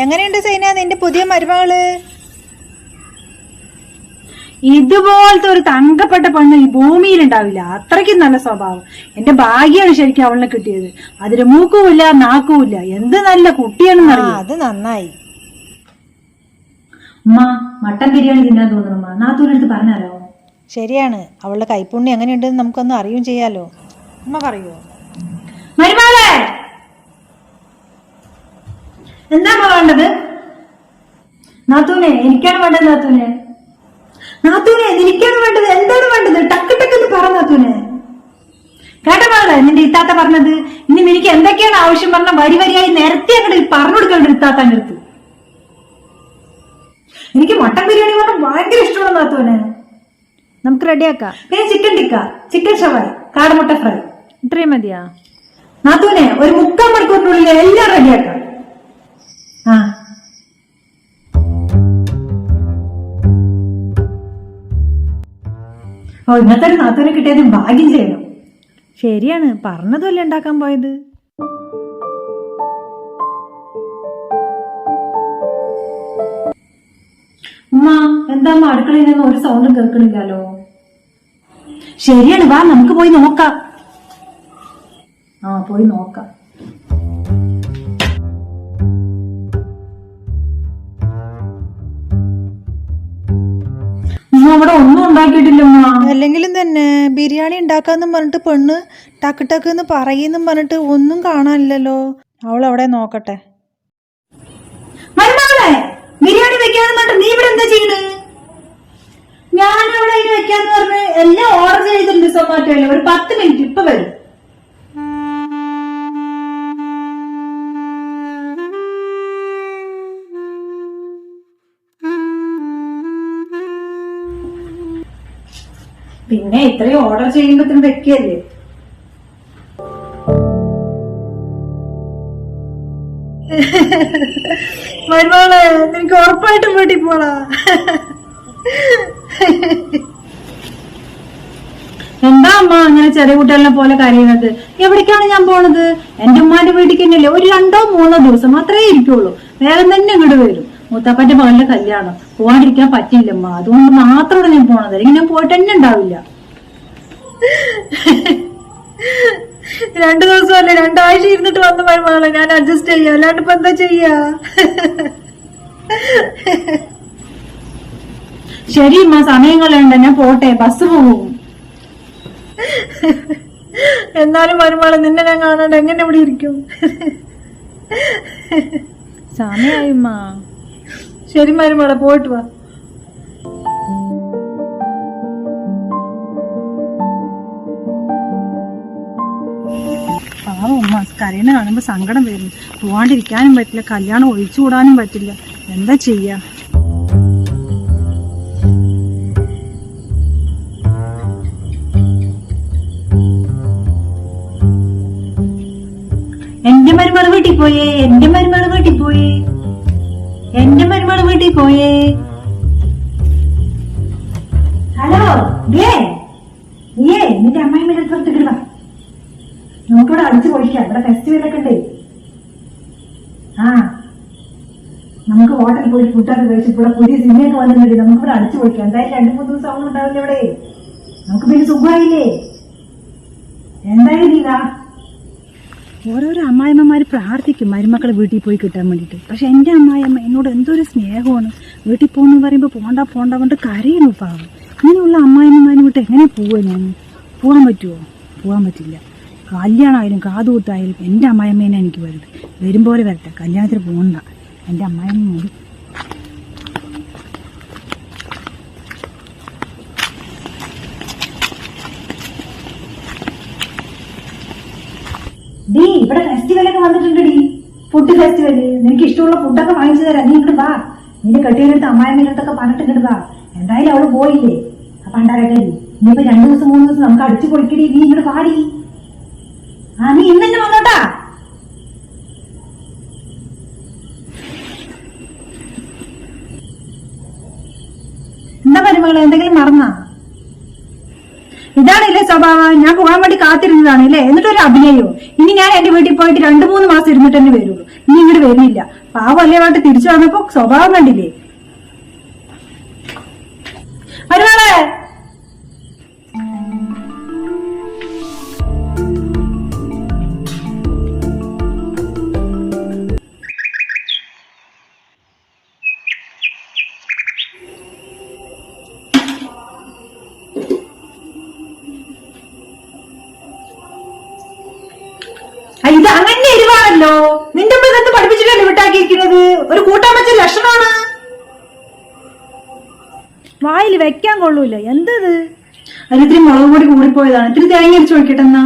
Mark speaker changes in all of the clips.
Speaker 1: എങ്ങനെയുണ്ട് സൈന? നിന്റെ പുതിയ മരുമകൾ?
Speaker 2: ഇതുപോലത്തെ ഒരു തങ്കപ്പെട്ട പെണ്ണ് ഈ ഭൂമിയിൽ ഉണ്ടാവില്ല അത്രയ്ക്കും നല്ല സ്വഭാവം. എന്റെ ഭാഗ്യമാണ് ശരിക്കും അവളിനെ കിട്ടിയത്. അതിന് മൂക്കുമില്ല നാക്കുമില്ല. എന്ത് നല്ല
Speaker 1: കുട്ടിയാണ്
Speaker 2: കുട്ടിയാണെന്ന് അറിയാം
Speaker 1: അത് നന്നായി.
Speaker 2: ഉമ്മ മട്ടൻ ബിരിയാണി തിന്നാൻ തോന്നുന്നു നാത്തൂരെടുത്ത് പറഞ്ഞാലോ?
Speaker 1: ശരിയാണ്. അവളുടെ കൈപ്പുണ്യം എങ്ങനെയുണ്ടെന്ന് നമുക്കൊന്നും അറിയും ചെയ്യാലോ. ഉമ്മ പറയുമോ
Speaker 2: മരുമകളെ എന്താ വേണ്ടത്? നാത്തൂനെ എനിക്കാണ് വേണ്ടത് നാത്തൂനെ. നാത്തൂനെ എനിക്കാണ് വേണ്ടത്? എന്താണ് വേണ്ടത്? ടക്ക് ടക്കെന്ന് പറ നാത്തൂനെ. കേട്ടപാട് നിന്റെ ഇത്താത്ത പറഞ്ഞത്? ഇനി എനിക്ക് എന്തൊക്കെയാണ് ആവശ്യം പറഞ്ഞ വരി വരിയായി നേരത്തെ അങ്ങോട്ട് പറഞ്ഞു കൊടുക്കേണ്ട ഇത്താത്താന്റെ അടുത്ത്. എനിക്ക് മട്ടൻ ബിരിയാണി പറഞ്ഞാൽ ഭയങ്കര ഇഷ്ടമാണ് നാത്തൂനെ.
Speaker 1: നമുക്ക് റെഡിയാക്കാം.
Speaker 2: പിന്നെ ചിക്കൻ ടിക്ക ചിക്കൻ ഷവായി കാടമുട്ട ഫ്രൈ.
Speaker 1: ഇത്രയും മതിയാ?
Speaker 2: നാത്തൂനെ ഒരു മുക്കാൽ മണിക്കൂറിനുള്ളിൽ എല്ലാം റെഡിയാക്കാം. ഓ ഇന്നത്തെ ഒരു നാത്തൂനെ കിട്ടിയത് ഭാഗ്യം ചെയ്യണം.
Speaker 1: ശരിയാണ്. പറഞ്ഞതുമല്ല ഉണ്ടാക്കാൻ പോയത്?
Speaker 2: ഉമ്മ എന്താ അമ്മ അടുക്കളയിൽ നിന്ന് ഒരു സൗണ്ടും കേൾക്കണില്ലല്ലോ? ശരിയാണ് വാ നമുക്ക് പോയി നോക്കാം. ആ പോയി നോക്കാം. ഉമ്മ അവിടെ ഒന്നും ഉണ്ടാക്കിയിട്ടില്ലമ്മ
Speaker 1: അല്ലെങ്കിലും തന്നെ ബിരിയാണി ഉണ്ടാക്കാന്നും പറഞ്ഞിട്ട് പെണ്ണ് ടക്ക് ടക്ക് എന്ന് പറയുന്നും പറഞ്ഞിട്ട് ഒന്നും കാണാനില്ലല്ലോ. അവൾ അവിടെ നോക്കട്ടെ.
Speaker 2: ബിരിയാണി വെക്കാന്ന് പറഞ്ഞിട്ട് നീ ഇവിടെ എന്താ ചെയ്യണ്? ഞാൻ അവിടെ വെക്കാന്ന് പറഞ്ഞ് എല്ലാം ഓർഡർ ചെയ്തിട്ടുണ്ട് സൊമാറ്റോയിൽ ഒരു പത്ത് മിനിറ്റ് ഇപ്പൊ വരും. പിന്നെ ഇത്രയും ഓർഡർ ചെയ്യുമ്പോഴത്തേനും വെക്കല്ലേ എനിക്ക് നിനക്ക് ഉറപ്പായിട്ടും വീട്ടിൽ പോണാ? എന്താ അമ്മ അങ്ങനെ ചെറിയ കുട്ടികളെ പോലെ കരയുന്നത്? എവിടേക്കാണ് ഞാൻ പോണത്? എന്റെ ഉമ്മാന്റെ വീട്ടിലേക്ക് തന്നെയല്ലേ? ഒരു രണ്ടോ മൂന്നോ ദിവസം മാത്രമേ ഇരിക്കുള്ളൂ. വേഗം തന്നെ ഇങ്ങോട്ട് വരും. മൂത്താപ്പന്റെ മകളുടെ കല്യാണം. പോവാണ്ടിരിക്കാൻ പറ്റില്ലമ്മ അതുകൊണ്ട് മാത്രമാണ് ഞാൻ പോണത്. അല്ലെങ്കിൽ ഞാൻ പോയിട്ട് തന്നെ ഉണ്ടാവില്ല. രണ്ടു ദിവസമല്ലേ? രണ്ടാഴ്ച ഇരുന്നിട്ട് വന്ന മരുമകളെ ഞാൻ അഡ്ജസ്റ്റ് ചെയ്യാം. അല്ലാണ്ട് ഇപ്പൊ എന്താ ചെയ്യാ? ശരി അമ്മ സമയം കളയണ്ട. ഞാൻ പോട്ടെ. ബസ് പോകും. എന്നാലും മരുമകളെ നിന്നെ ഞാൻ കാണാണ്ട് എങ്ങനെ ഇവിടെ ഇരിക്കും?
Speaker 1: സമയായിമ്മ
Speaker 2: ശരി മരുമോളെ പോയിട്ട് വാ. ഉമ്മ കരയണ കാണുമ്പോ സങ്കടം വരുന്നു. പോവാണ്ടിരിക്കാനും പറ്റില്ല കല്യാണം ഒഴിച്ചുകൂടാനും പറ്റില്ല. എന്താ ചെയ്യാ? എന്റെ മരുമകൾ വീട്ടിൽ പോയേ എന്റെ മരുമകൾ വീട്ടിൽ പോയേ. എന്റെ മരുമകൾ വീട്ടിൽ പോയേ. ഹലോ നിന്റെ അമ്മായിമ്മ അടുത്ത് വാ നമുക്കിവിടെ അടിച്ചു പൊളിക്കാം. ഇവിടെ ഫെസ്റ്റിവൽ ഒക്കെ ഉണ്ട്. ആ നമുക്ക് ഹോട്ടലിൽ പോയി ഫുഡൊക്കെ കഴിച്ച് ഇവിടെ പുതിയ സിനിമയൊക്കെ വന്നിട്ടുണ്ട്. നമുക്കിവിടെ അടിച്ചു പൊളിക്കാം. എന്തായാലും രണ്ടു മൂന്ന് ദിവസം ഒന്നും ഉണ്ടാവില്ല ഇവിടെ? നമുക്ക് പിന്നെ സുഖമായില്ലേ? എന്തായാലും ഇതാ ഓരോരോ അമ്മായിമ്മമാർ പ്രാർത്ഥിക്കും മരുമക്കളെ വീട്ടിൽ പോയി കിട്ടാൻ വേണ്ടിയിട്ട്. പക്ഷെ എന്റെ അമ്മായിയമ്മ എന്നോട് എന്തൊരു സ്നേഹമാണ്. വീട്ടിൽ പോകുന്നു പറയുമ്പോൾ പോണ്ട പോണ്ട കൊണ്ട് കരയുന്നു പാവം. ഇങ്ങനെയുള്ള അമ്മായിമ്മമാരും വിട്ട് എങ്ങനെ പോവുക ഞാൻ? പോകാൻ പറ്റുമോ പോകാൻ പറ്റില്ല. കല്യാണമായാലും കാതുകൂത്തായാലും എന്റെ അമ്മായിമ്മേനെ എനിക്ക് വരുത് വരും പോലെ വരട്ടെ. കല്യാണത്തിന് പോകണ്ട എന്റെ അമ്മായിമ്മ ഡീ ഇവിടെ ഫെസ്റ്റിവൽ ഒക്കെ വന്നിട്ടുണ്ട് ഡീ. ഫുഡ് ഫെസ്റ്റിവൽ നിനക്ക് ഇഷ്ടമുള്ള ഫുഡൊക്കെ വാങ്ങിച്ചു തരാം. നീ ഇങ്ങോട്ട് വാ. നിന്റെ കെട്ടിയടുത്ത് അമ്മായിമ്മയുടെ അടുത്തൊക്കെ പറഞ്ഞിട്ട് ഇങ്ങോട്ട് വാ. എന്തായാലും അവൾ പോയില്ലേ? അപ്പൊ ഉണ്ടാകട്ടെ ഇനിയിപ്പോ രണ്ടു ദിവസം മൂന്ന് ദിവസം നമുക്ക് അടിച്ചു പൊളിക്കടി. നീ ഇങ്ങോട്ട് പാടി ആ നീ ഇന്ന് വന്നോട്ടാ. എന്താ പരിമകളെ എന്തെങ്കിലും മറന്നാ? സ്വഭാവം. ഞാൻ പോകാൻ വേണ്ടി കാത്തിരുന്നതാണ് അല്ലേ? എന്നിട്ടൊരു അഭിനയോ. ഇനി ഞാൻ എന്റെ വീട്ടിൽ പോയിട്ട് രണ്ടു മൂന്ന് മാസം ഇരുന്നിട്ട് തന്നെ വരുള്ളൂ. ഇനി ഇങ്ങോട്ട് വരുന്നില്ല. വാട്ട് തിരിച്ചു വന്നപ്പോ സ്വഭാവം കണ്ടില്ലേ? മരുമകളെ അങ്ങനെ എരിവാണല്ലോ നിന്റെ അമ്മ ഇതെന്ത് പഠിപ്പിച്ചിട്ടല്ലേ വിട്ടാക്കിയിരിക്കുന്നത്? ഒരു കൂട്ടാൻ വെച്ച ലക്ഷണമാണ്.
Speaker 1: വായിൽ വെക്കാൻ കൊള്ളൂല. എന്തത്?
Speaker 2: അതിൽ ഇത്തിരി മുളക് പൊടി കൂടിപ്പോയതാണ്. ഇത്തിരി തേങ്ങ അരിച്ചു നോക്കിട്ടെ എന്നാ?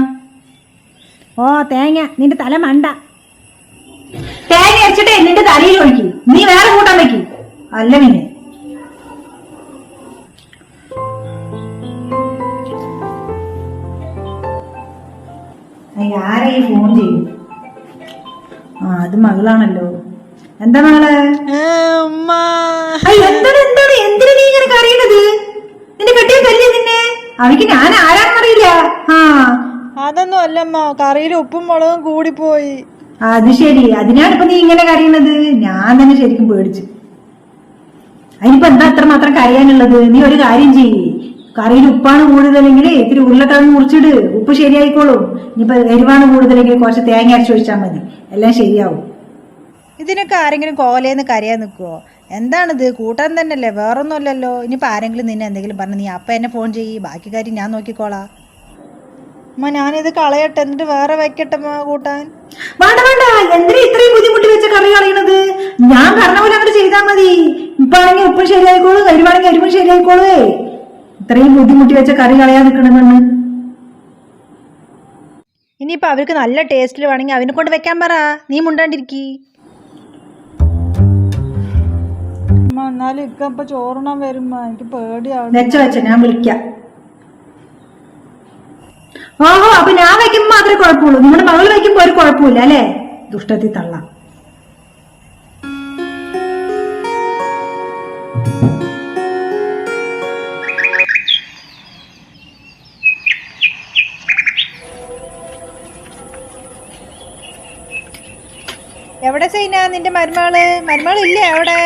Speaker 1: ഓ തേങ്ങ. നിന്റെ തല മണ്ട.
Speaker 2: തേങ്ങ അടിച്ചിട്ടേ നിന്റെ തലയിൽ ഒഴിക്കും. നീ വേറെ കൂട്ടാൻ വെക്കും. അല്ല പിന്നെ. ആരെ ഈ ഫോൺ ചെയ്യും ആ അത് മകളാണല്ലോ. എന്താ മകളെ? എന്താണ് എന്താണ്? എന്തിനു നീ ഇങ്ങനെ കറിയണത് നിന്റെ കെട്ടിയ കല്ലേ നിന്നെ? അവയ്ക്ക് ഞാൻ ആരാണെന്നറിയില്ല ആ.
Speaker 1: അതൊന്നും അല്ലമ്മ കറിയിൽ ഉപ്പും മുളകും കൂടിപ്പോയി.
Speaker 2: അത് ശരി. അതിനാണ് ഇപ്പൊ നീ ഇങ്ങനെ കറിയണത് ഞാൻ തന്നെ ശരിക്കും പേടിച്ചു. അതിനിപ്പോ എന്താ അത്ര മാത്രം കരയാനുള്ളത്? നീ ഒരു കാര്യം ചെയ്യ്. കറിയിൽ ഉപ്പാണ് കൂടുതലെങ്കിൽ ഇത്തിരി ഉരുളക്കിഴങ്ങ് മുറിച്ചിട്. ഉപ്പ് ശരിയായിക്കോളും. ഇനിയിപ്പോ എരിവാണ് കൂടുതലെങ്കിൽ കുറച്ച് തേങ്ങ അരച്ച് ഒഴിച്ചാൽ മതി. എല്ലാം ശരിയാവും.
Speaker 1: ഇതിനൊക്കെ ആരെങ്കിലും കോലേന്ന് കരയാൻ നിൽക്കുവോ എന്താണിത്? കൂട്ടാൻ തന്നെയല്ലേ. വേറൊന്നുമല്ലല്ലോ. ഇനിയിപ്പോൾ ആരെങ്കിലും നിന്നെ എന്തെങ്കിലും പറഞ്ഞു നീ അപ്പം എന്നെ ഫോൺ ചെയ്യ്. ബാക്കി കാര്യം ഞാൻ നോക്കിക്കോളാം. അമ്മ ഞാനിത് കളയട്ടെ. എന്നിട്ട് വേറെ വെക്കട്ടെ കൂട്ടാൻ?
Speaker 2: വേണ്ട വേണ്ട. എന്തിനാ ഇത്രയും ബുദ്ധിമുട്ടി വെച്ച കറി കളയണത്? ഞാൻ പറഞ്ഞ പോലെ അങ്ങോട്ട് ചെയ്താൽ മതി. ഇപ്പാണെങ്കിൽ ഉപ്പ് ശരിയായിക്കോളൂ കരുവാണെങ്കിൽ കരിവും ശരിയായിക്കോളൂ. ഇത്രയും ബുദ്ധിമുട്ടി വെച്ച കറി കളയാൻ നിൽക്കണമെന്ന്
Speaker 1: ഇനിയിപ്പോൾ അവർക്ക് നല്ല ടേസ്റ്റിൽ വേണമെങ്കിൽ അവനെ കൊണ്ട് വെക്കാൻ പറ. നീ മുണ്ടാണ്ടിരിക്കി. എന്നാലും ഇക്ക ഇപ്പൊ ചോറണം വരുമ്പോ എനിക്ക് പേടിയാവും
Speaker 2: വെച്ച വെച്ച ഞാൻ വിളിക്കാം. ഓഹോ അപ്പൊ ഞാൻ വെക്കുമ്പോ മാത്രമേ കുഴപ്പമുള്ളൂ. നിങ്ങളുടെ മകൾ വെക്കുമ്പോ ഒരു കുഴപ്പമില്ല അല്ലേ? ദുഷ്ടത്തിൽ തള്ളാം.
Speaker 1: നിന്റെ മരുമകൾ? മരുമകൾ അവിടെ?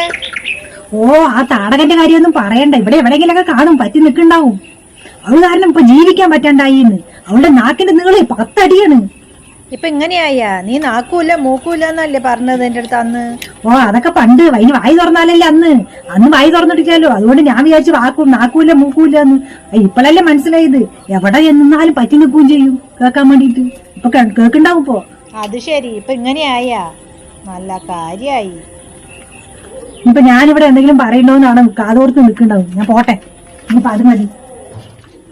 Speaker 2: ഓ ആ താടകന്റെ കാര്യമൊന്നും പറയണ്ട. ഇവിടെ എവിടെയെങ്കിലൊക്കെ കാണും പറ്റി നിൽക്കണ്ടാവും അവൾ കാരണം ഇപ്പൊ ജീവിക്കാൻ പറ്റണ്ടായിന്ന് അവളുടെ നാക്കിന്റെ നീളെ പത്തടിയാണ്.
Speaker 1: ഇപ്പൊ എങ്ങനെയായാ നീ നാക്കൂല മൂക്കൂല എന്നല്ലേ പറഞ്ഞത് എന്റെ അടുത്ത് അന്ന്?
Speaker 2: ഓ അതൊക്കെ പണ്ട്. അതിന് വായി തുറന്നാലല്ലേ അന്ന്. അന്ന് വായി തുറന്നിട്ടില്ലല്ലോ. അതുകൊണ്ട് ഞാൻ വിചാരിച്ചു വാക്കും നാക്കൂല മൂക്കൂല എന്ന്. ഇപ്പോഴല്ലേ മനസ്സിലായത്. എവിടെ എന്നാലും പറ്റി നിൽക്കുകയും ചെയ്യും. കേൾക്കാൻ വേണ്ടിട്ട് ഇപ്പൊ കേൾക്കുണ്ടാവും ഇപ്പോ.
Speaker 1: അത് ശരി. ഇപ്പൊ ഇങ്ങനെയായ? നല്ല കാര്യായി.
Speaker 2: ഇപ്പൊ ഞാനിവിടെ എന്തെങ്കിലും പറയണ്ടോന്നാണ് കാതോർത്ത് നിൽക്കണ്ടാവും ഞാൻ പോട്ടെ. ഇനിയിപ്പൊ അത് മതി.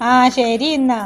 Speaker 1: ആ ശരി എന്നാ